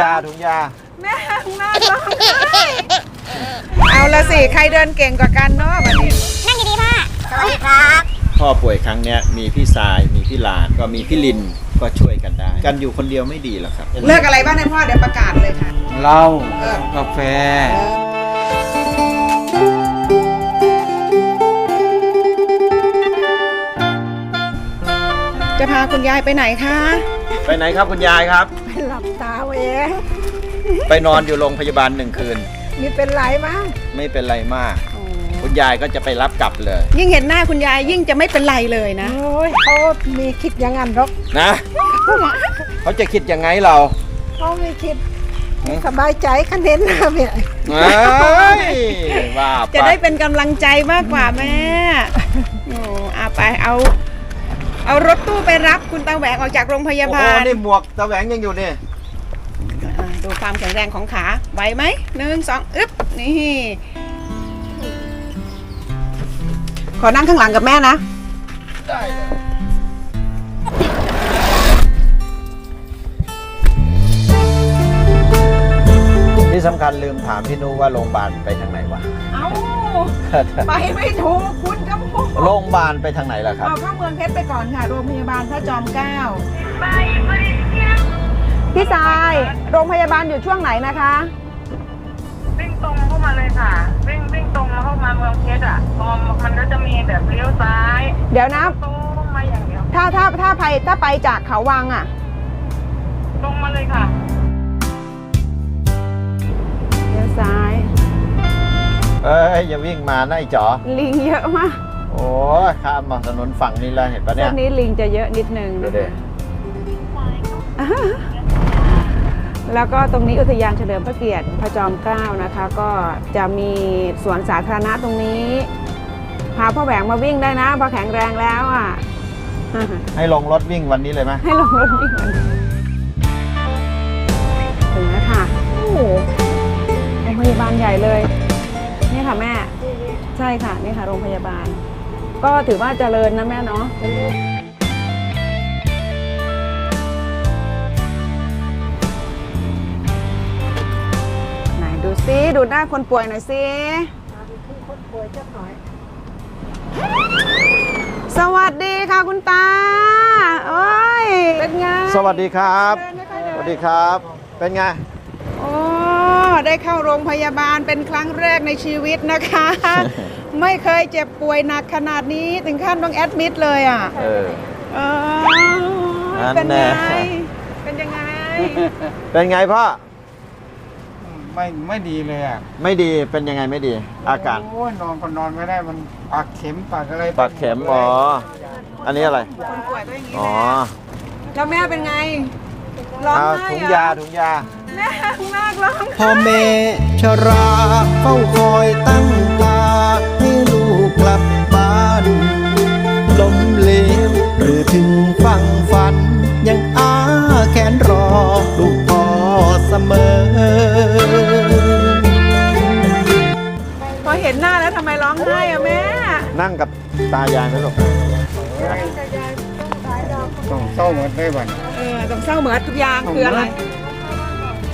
ยาถุงยา แม่น่าร้องไห้เอาละสิ ใครเดินเก่งกว่ากันเนาะวันนี้นั่งดีๆพ่อสวัสดีครับพ่อป่วยครั้งเนี้ยมีพี่สายมีพี่ลานก็มีพี่ลินก็ช่วยกันได้ กันอยู่คนเดียวไม่ดีหรอกครับ เลิกอะไรบ้างเนี่ยพ่อเดี๋ยวประกาศเลยค่ะ เหล้าเออกาแฟ จะพาคุณยายไปไหนคะ ไปไหนครับคุณยายครับ ไปหลับตาเอาเองไปนอนอยู่โรงพยาบาลหนึ่งคืน มีเป็นไรมั้งไม่เป็นไรมาก คุณยายก็จะไปรับกลับเลย ยิ่งเห็นหน้าคุณยายยิ่งจะไม่เป็นไรเลยนะ โอ้ยเขามีคิดอย่างนั้นหรอกนะ เขาจะคิดยังไงเราเขาไม่คิดหืมสบายใจคันเห็นหน้าเนี่ยเอ้ยว่าปจะได้เป็นกำลังใจมากกว่าแม่โอ้เอาไปเอา เอารถตู้ไปรับคุณตาแหวงออกจากโรงพยาโอ้บาโหลนี่หมวกตะแหวงยังอยู่นี่อะดูความแข็งแรงของขาไหวไหมหนึ่งสองอึ๊บนี่ขอนั่งข้างหลังกับแม่นะ ที่สำคัญลืมถามพี่นุว่าโรงพยาบาลไปทางไหนวะ เอ้าไปไม่ถูกคุณกำพูโรงพยาบาลไปทางไหนล่ะครับ เอาเข้าเมืองเพชรไปก่อนค่ะ โรงพยาบาลพระจอมเกล้าพี่สายโรงพยาบาลอยู่ช่วงไหนนะคะ วิ่งตรงเข้ามาเลยค่ะ วิ่งวิ่งตรงเข้ามาเมืองเพชรอะพอมันก็จะมีแบบเลี้ยวซ้ายเดี๋ยวนะ ตรงมาอย่างเดียว ถ้าถ้าถ้าไปถ้าไปจากเขาวังอะ ตรงมาเลยค่ะเลี้ยว ซ้าย เอ้ยอย่าวิ่งมานะไอ้จ๋อ ลิงเยอะมากโอ้ยข้ามมาถนนฝั่งนี้แล้วเห็นปะเนี่เส้ยนนี้ลิงจะเยอะนิดนึงดูนะดิคะแล้วก็ตรงนี้อุทยานเฉลิมพระเกียรติพระจอมเกล้านะคะ ก็จะมีสวนสาธารณะตรงนี้ พาพ่อแหวงมาวิ่งได้นะพอแข็งแรงแล้วอะ ให้ลงรถวิ่งวันนี้เลยไหมให้ลงรถวิ่งก่อนถึงแล้วค่ะ โอ้โหโรง พยาบาลใหญ่เลยนี่ค่ะแม่ ใช่ค่ะนี่ค่ะ โรงพยาบาล ก็ถือว่าเจริญนะแม่เนาะไหนดูซิดูหน้าคนป่วยหน่อยซิคนป่วยจะหน่อย สวัสดีค่ะคุณตาโอ้ยเป็นไงสวัสดีครับเดินนะคะเดิสนวัสดีครับ เป็นไงโอ้ ได้เข้าโรงพยาบาลเป็นครั้งแรกในชีวิตนะคะ ไม่เคยเจ็บป่วยหนักขนาดนี้ถึงขั้นต้องแอดมิดเลยอะเออเออนั่นเป็นแน่ไง เป็นยังไง เป็นไงพ่อ ไม่ไม่ดีเลยอะ ไม่ดีเป็นยังไงไม่ดี อาการโอ้ยนอนก็นอนไม่ได้มันปากเข็มปากอะไรปากเข็มอ๋ออันนี้อะไร คนป่วยก็อย่างนี้อ๋อแหละแล้วแม่เป็นไงร้องเอาไห้ถุงเหรยาอถุงยาแม่มากร้องพ่อแม่ชราเฝ้าคอยตั้งตาให้ลูกกลับบ้านล้มเหลวหรือถึงฟังฝัน ยังอาแขนรอลูกพ่อเสมอ พอเห็นหน้าแล้วทำไมร้องไห้อะแม่นั่งกับตายายไหมลูกต้องเศร้าหมดได้บัน เออต้องเศร้าเหมือนทุกอย่างคืออะไร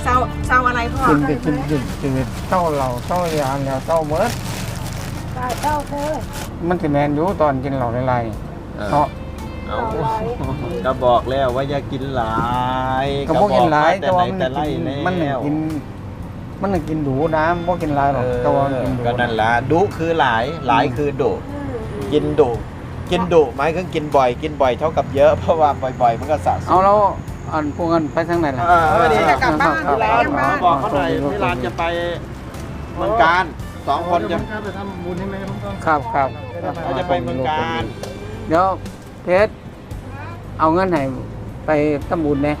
เศร้าเศร้าอะไรพ่อกินไปกินดื่มจืดเศร้าเหล่าเศร้ายางแล้วเศร้าเมิดตายเต้าเธอมันสิแมนอยู่ตอนกินเหล่าไรเออ เนาะ เอาก็บอกแล้วว่าอย่ากินหลายก็บ่กินหลายแต่แต่ไหนว่ามันแต่ไล่กินแล้วมันน่ะกิน มันน่ะกินดูน้ำบ่กินหลายหรอกแต่ว่ามันกินดูก็นั่นละดุคือหลายหลายคือดุกินดุกินดุหมายถึงกินบ่อย กินบ่อยเท่ากับเยอะเพราะว่าบ่อยๆมันก็สะสมเอาแล้ว อันพวกกันไปทางไหนล่ะเออเออดีจะกลับบ้านอยู่แล้วบ้าน บอกเขาหน่อยเวลาจะไปเมืองการสองคนจะครับครับเขาจะไปเมืองการเดี๋ยวเพชรเอาเงินให้ไปทำบุญเนี่ย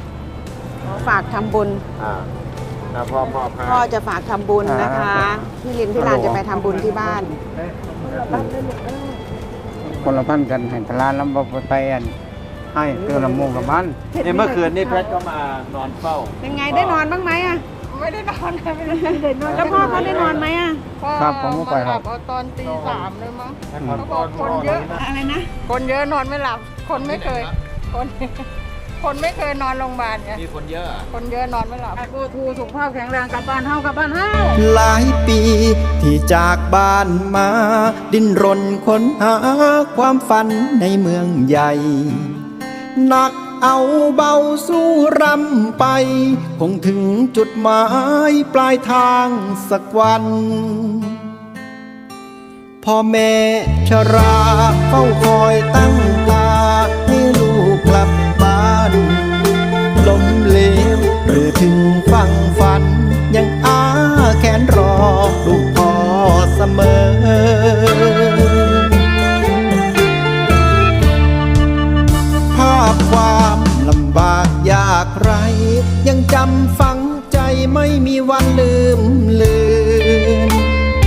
ฝากทำบุญ อ่าอ่าพ่อมอบให้พ่อจะฝากทำบุญนะคะอ่าพี่ลินพี่ลานจะไปทำบุญที่บ้าน คนละพันกันให้ตลาดแล้วบ่ไปอัน ให้เตือนละโมงกับมันนี่เมื่อคืนนี่เพชรก็มานอนเฝ้าเป็นไงได้นอนบ้างไหมอะไม่ได้นอนค่ะไม่ได้นอนแล้วพ่อเขาได้นอนไหมอะครับผมก็ไปคหรัลับบเอาตอนตีสามเลยมั้งเขาบอกคนเยอะอะไรนะ คนเยอะนอนไม่หลับ คนไม่เคย คนคนไม่เคยนอนโรงพยาบาลไงมีคนเยอะอะคนเยอะนอนไม่หลับโกทูสุขภาพแข็งแรงกลับบ้านเฮากลับบ้านเฮาหลายปีที่จากบ้านมา ดิ้นรนค้นหาความฝันในเมืองใหญ่ หนักเอาเบาสู้รำไป คงถึงจุดหมายปลายทางสักวัน พ่อแม่ชราเฝ้าคอยตั้งตาให้ลูกกลับบ้านล้มเหลวหรือถึงฟังฝัน ยังอาแขนรอลูกพ่อเสมอ ยังจำฝังใจไม่มีวันลืมเลือน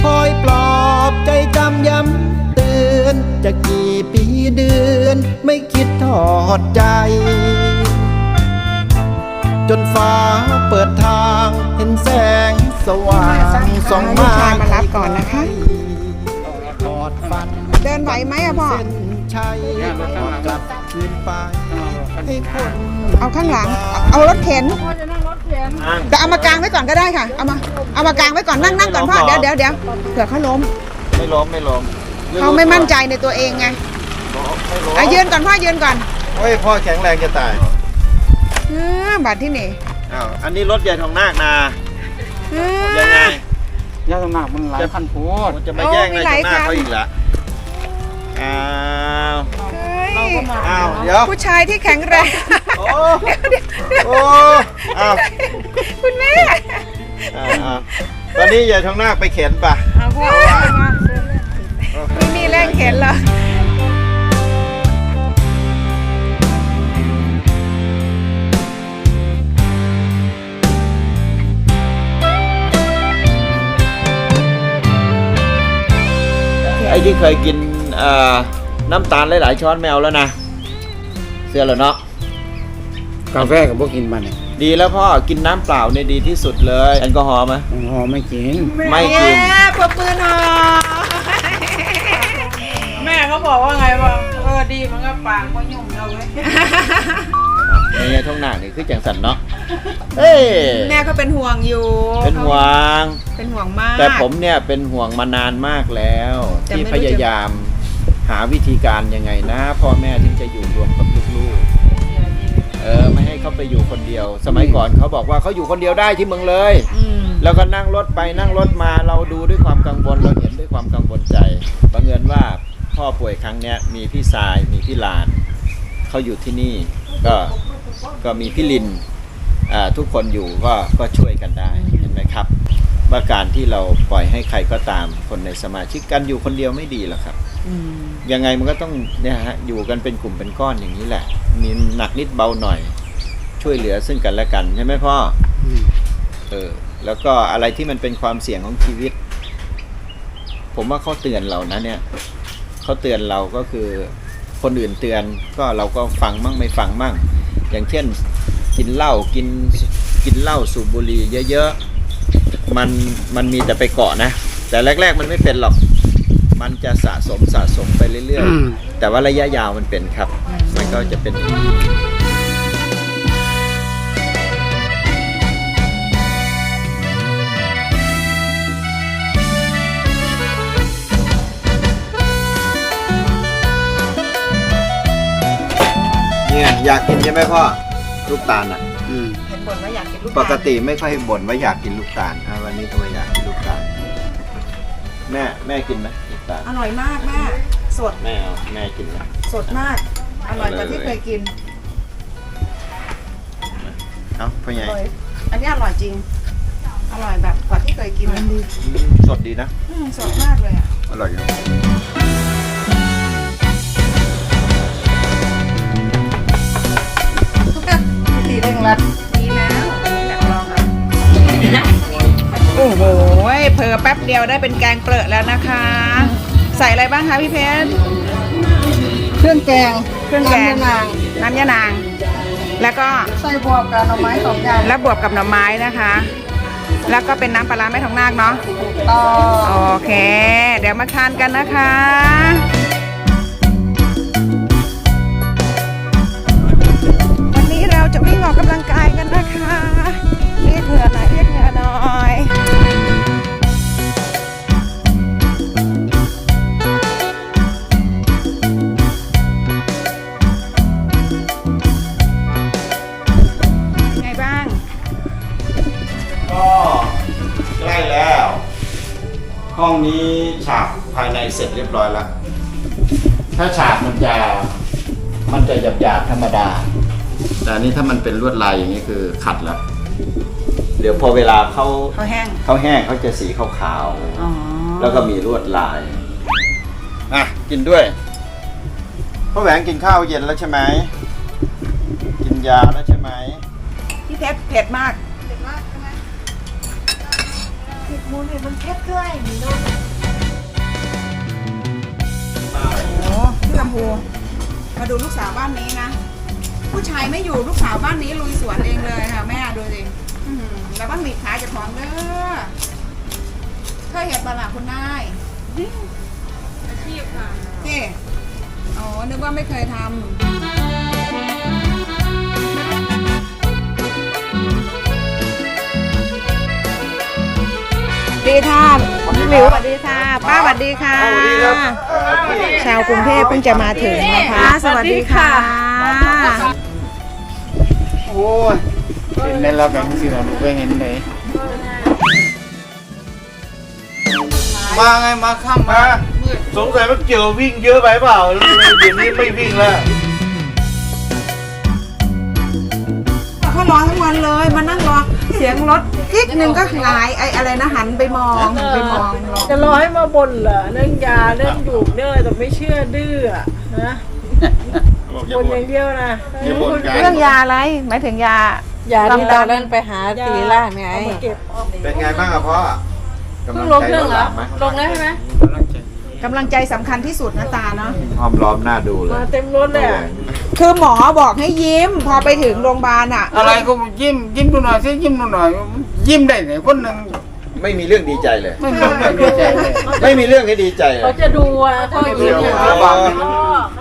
คอยปลอบใจจำย้ำเตือนจะกี่ปีเดือนไม่คิดทอดใจ จนฟ้าเปิดทางเห็นแสงสว่างส่องลูมากชายมารับก่อนนะคะกอดฝันเดินไหวไหมอะพ่อเส้นชัยกลับคืนไป ให้คนเอาข้างหลัง เอารถเข็นนั่ง แต่เอามากางไว้ก่อนก็ได้ค่ะ เอามา เอามากางไว้ก่อนนั่งนั่งก่อนพ่อ เดี๋ยวเดี๋ยวเดี๋ยวเผื่อเขาล้มไม่ล้มไม่ล้มเขาไม่มั่นใจในตัวเองไงไม่ล้มเอายืนก่อนพ่อยืนก่อนเฮ้ยพ่อแข็งแรงจะตายเออบัตรที่นี่อ้าวอันนี้รถใหญ่ทองนาคนาเออ ยังไง ยาสมัครมันหลายพันโพดมันจะมาแย่งโอ้มีในหทลาอยงนาคคันเขาอีกละอ้าวเฮ้ย อ้าวเดี๋ยวผู้ชายที่แข็งแรงโอ้โอ้อ้าวคุณแม่อ้าวอ้าวตอนนี้ใหญ่ทองนาคไปเข็นป่ะเอาพ่อมานี่นี่แรงเข็นเหรอไอ้ที่เคยกินเอ่อ น้ำตาลหลายๆช้อนแมวแล้วนะ เสื้อเหรอเนาะ กาแฟกับพวกกินมันเนี่ยดีแล้วพ่อกินน้ำเปล่าเนี่ยดีที่สุดเลย แอลกอฮอล์ไหม แอลกอฮอล์ไม่กิน ไม่กิน แม่ปรบมือหน่อยแม่เขาบอกว่าไงว่าเออดีมันก็ปากก็ยุ่งเราเว้ยในไงท้องหนักนี่คือจังสันเนาะเอ้ยแม่ก็เป็นห่วงอยู่เป็นห่วง เป็นห่วงมาก แต่ผมเนี่ยเป็นห่วงมานานมากแล้วแต่ที่ไม่รู้พยายาม หาวิธีการยังไงนะ พ่อแม่ถึงจะอยู่รวมกับลูกๆ เออไม่ให้เขาไปอยู่คนเดียว สมัยก่อนเขาบอกว่าเขาอยู่คนเดียวได้ที่เมืองเลย อืมแล้วก็นั่งรถไปนั่งรถมาเราดูด้วยความกังวลเราเห็นด้วยความกังวลใจบังเอิญว่าพ่อป่วยครั้งเนี้ยมีพี่สายมีพี่ลานเขาอยู่ที่นี่ก็ก็มีพี่ลินอ่าทุกคนอยู่ก็ก็ช่วยกันได้เห็นไหมครับ ว่าการที่เราปล่อยให้ใครก็ตามคนในสมาชิกกันอยู่คนเดียวไม่ดีหรอกครับอืมยังไงมันก็ต้องเนี่ยฮะอยู่กันเป็นกลุ่มเป็นก้อนอย่างนี้แหละ มีหนักนิดเบาหน่อย ช่วยเหลือซึ่งกันและกันใช่ไหมพ่ออืมเออแล้วก็อะไรที่มันเป็นความเสี่ยงของชีวิต ผมว่าเขาเตือนเรานะเนี่ยเขาเตือนเราก็คือ คนอื่นเตือนก็เราก็ฟังมั่งไม่ฟังมั่ง อย่างเช่น กินเหล้ากินกินเหล้าสูบบุหรี่เยอะๆ มันมันมีแต่ไปเกาะนะ แต่แรก ๆ มันไม่เป็นหรอก มันจะสะสมสะสมไปเรื่อยๆ แต่ว่าระยะยาวมันเป็นครับ มันก็จะเป็นอย่างนี้เนี่ยอยากกินใช่ไหมพ่อลูกตาลอะอืม เห็นบ่นว่าอยากกินลูกปกติไม่ค่อยบ่นว่าอยากกินลูกตาลอะวันนี้ก็มาอยากกินลูกตาลแม่แม่กินไหมลูกตาลอร่อยมากแม่ สดแม่เอาแม่กินไหมสดมาก อร่อยกว่าที่เคยกินเอ้าพ่อใหญ่อร่อยอันนี้อร่อยจริง อร่อยแบบกว่าที่เคยกินเลยสดดีนะ อืมสดมากเลยอะ อร่อยอยู่ ป๊บเดียวได้เป็นแกงเปลือกแล้วนะคะ ใส่อะไรบ้างคะพี่เพชรเครื่องแกงเครื่องแกงน้ำยานางน้ำยานาง แล้วก็ใส่บวกกับหน่อไม้สองอย่างแล้วบวกกับหน่อไม้นะคะ แล้วก็เป็นน้ำปลาร้าแม่ทองนาคเนาะต่อโอเค เดี๋ยวมาทานกันนะคะ ลวดลายอย่างนี้คือขัดแล้ว เดี๋ยวพอเวลาเขาเขาแห้งเขาแห้งเขาจะสีขาวๆอ๋อแล้วก็มีลวดลายอะกินด้วยพ่อแหวงกินข้าวเย็นแล้วใช่ไหมกินยาแล้วใช่ไหมพี่เพชรเผ็ดมาก โอ้พี่ลำพูมาดูลูกสาวบ้านนี้นะ ผู้ชายไม่อยู่ลูกสาวบ้านนี้ลุยสวนเองเลยค่ะแม่ดูสิอื้อหือแล้วบ้านมีขาเจะของเด้อเคยเห็นบาลาคุณนายอาชีพค่ะนี่อ๋อนึกว่าไม่เคยทำดีค่ะพี่หมิวสวัสดีค่ะ ป้าสวัสดีค่ะชาวกรุงเทพเพิ่งจะมาถึงนะคะ สวัสดีค่ะโอ้ยเห็นในเราแบบนี้เราดูไปเห็นไหนมาไงมาข้ามมาสงสัยมันเกี่ยววิ่งเยอะไปเปล่าเดี๋ยวนี้ไม่วิ่งแล้วเขารอทั้งวันเลยมานั่งรอเสียงรถกิ๊กหนึ่งก็หงายไอ้อะไรนะหันไปมองไปมองรอจะรอให้มาบ่นเหรอเรื่องยาเรื่องดูกเรื่องอะไรแต่ไม่เชื่อดื้อ อะนะบ่นอย่างเดียวนะ อย่าบ่นกันเรื่องยาอะไรหมายถึงยายาที่ตอนนั้นไปหาตีล่าไง เอามาเก็บเป็นไงบ้างอะพ่อเพิ่งลงเครื่องเหรอลงแล้วใช่ไหมกำลังใจสำคัญที่สุดนะตาเนาะหอมล้อมหน้าดูเลยมาเต็มรถเลยอะคือหมอบอกให้ยิ้ม พอไปถึงโรงพยาบาลอะ อะไรก็ยิ้มยิ้มดูหน่อยสิยิ้มดูหน่อย ยิ้มได้ไหนคนหนึ่งไม่มีเรื่องดีใจเลย ไม่มีเรื่องดีใจเลยไม่มีเรื่องให้ดีใจเลยเขาจะดูอะเขายิ้มอย่างเบี้เดียยวววเ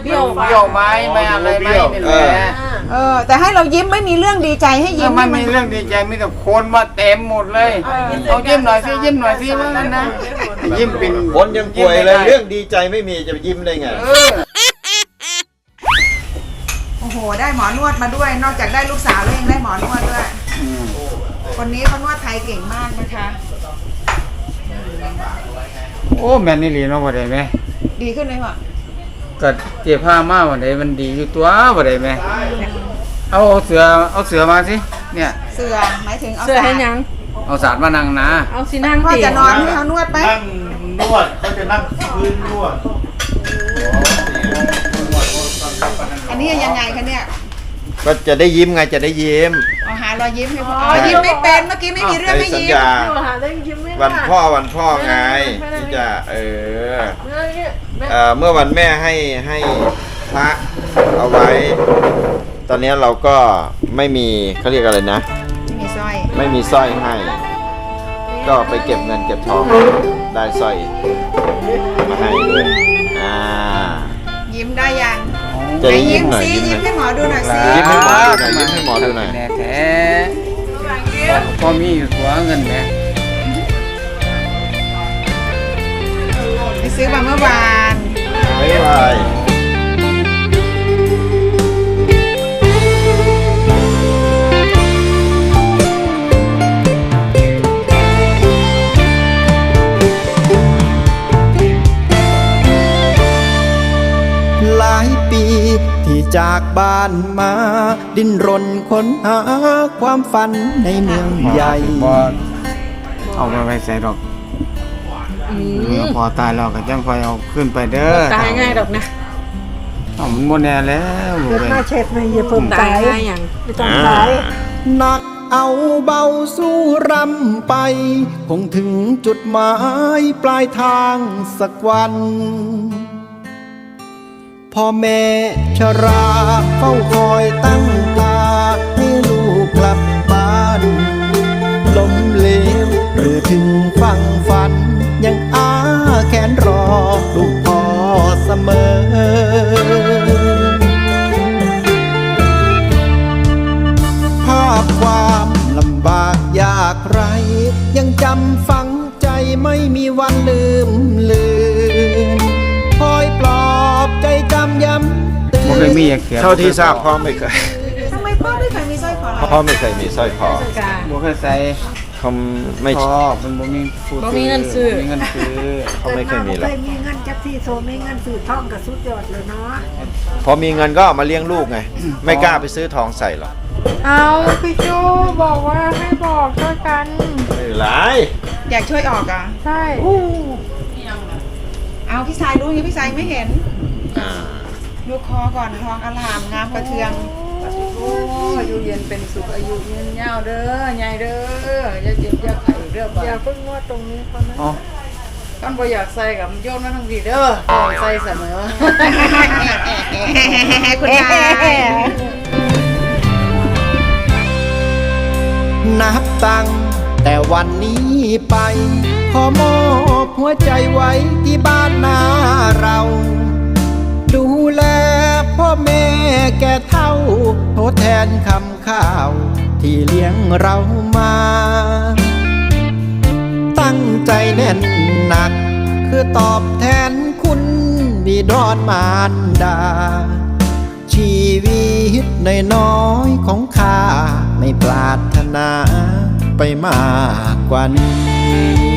บี้ยวเบี้ยวไม้ไม่อะไรไม่นี่แหละเออ แต่ให้เรายิ้มไม่มีเรื่องดีใจให้ยิ้ถ้ามไม่มีเรื่องดีใจมีแต่คนมาเต็มหมดเลยเอายิ้มหน่อยสิยิ้มหน่อยสิว่างั้นนะยิ้มเป็นคนยังป่วยเลยเรื่องดีใจไม่มีจะไปยิ้มได้ไงเออโอ้โหได้หมอนวดมาด้วย นอกจากได้ลูกสาวแล้วยังได้หมอนวดด้วยคนนี้เขานวดไทยเก่งมากนะคะ โอ้แม่นี่หลีเนาะบ่ได้ไหมดีขึ้นเลยว่ะ ก็เจ็บผ้ามาบ่ได้มันดีอยู่ตัวบ่ได้ไหมเอาเอาเสือเอาเสือมาสิเนี่ย เสือหมายถึงเอาเสื้อให้ยัง เอาสาดมานั่งนะเอาสินั่งพ่อตีจะนอนให้เขานวดไหมนั่งนวดเขาจะนั่งพื้นนวดอันนี้ยังไงคะเนี่ยก็จะได้ยิ้มไงจะได้ยิ้ม เอาหารอยยิ้มให้พ่ออ๋อยิ้มไม่เป็นเมื่อกี้ไม่มีเรื่องในให้สัญยิ้มญา หาได้ยิ้มไม่ได้วันพ่อวันพ่อไงที่จะเออเอ่ อเมื่อวันแม่ให้ให้พระเอาไว้ ตอนนี้เราก็ไม่มีเขาเรียกอะไรนะ ไม่มีสร้อยไม่มีสร้อยให้ ก็ไปเก็บเงินเก็บทองได้สร้อยมาให้ด้วยอ่า ยิ้มได้ยังจะได้ไหนยิ้มหน่อยสิยิ้มหน่อย ยิ้มให้หมอดูหน่อยสิยิ้มให้หมอดูหน่อยยิ้มให้หมอดูหน่อยแน่แท้พอมีอยู่ตัวเงินแหมไปซื้อมาเมื่อวาน บ๊ายบายหลายปีที่จากบ้านมา ดิ้นรนค้นหาความฝันในเมืองใหญ่ เอาไปไว้ใส่ดอก เมื่อพอตายแล้วก็จังค่อยเอาขึ้นไปเด้อตายง่ายดอกนะเอามันบ่แน่แล้วลูกเอ้ยมาเช็ดเลยอย่าเพิ่มตายง่ายอย่างไม่ต้องตายหนักเอาเบาสู้รำไป คงถึงจุดหมายปลายทางสักวัน พ่อแม่ชราเฝ้าคอยตั้ง มีอย่างเขียนเท่าที่ทราบพ่อไม่เคยทำไมพ่อไม่เคยมีสร้อยคอพ่อไม่เคยมีสร้อยคอบ่เคยใส่พเขาไม่ชอบมันบ่มีผู้บ่มีเงินซื้อ บ่มีเงินซื้อเขาไม่เคยมีหรอกเคยมีเงินจักที่โซมีเงินสื่อท่องกับสุดยอดเลยเนาะพอมีเงินก็เอามาเลี้ยงลูกไง ไม่กล้าไปซื้อทองใส่หรอกเอาพี่จูบอกว่าให้บอกช่วยกัน ไม่เป็นไรอยากช่วยออกอะใช่ เอาพี่สายรู้อย่างนี้พี่สายไม่เห็น อ่า ดูคอก่อนทองอลามงามกระเทืองโอ้อยู่เย็นเป็นสุขอายุยืนยาวเด้อใหญ่เด้ออย่าเจ็บอย่าไข้เด้อบ่อย่าเพิ่งงวดตรงนี้เขานะอ๋อกันบ่อยากใส่กับโยนมาทั้งทีเด้อต้องใส่เสมอคุณยายนับตังค์แต่วันนี้ไป ขอมอบหัวใจไว้ที่บ้านนาเราดู แลพ่อแม่แก่เท่าทดแทนคำข้าว ที่เลี้ยงเรามา ตั้งใจแน่นหนัก คือตอบแทนคุณบิดอนมารดา ชีวิตในน้อยของข้า ไม่ปรารถนาไปมากกว่านี้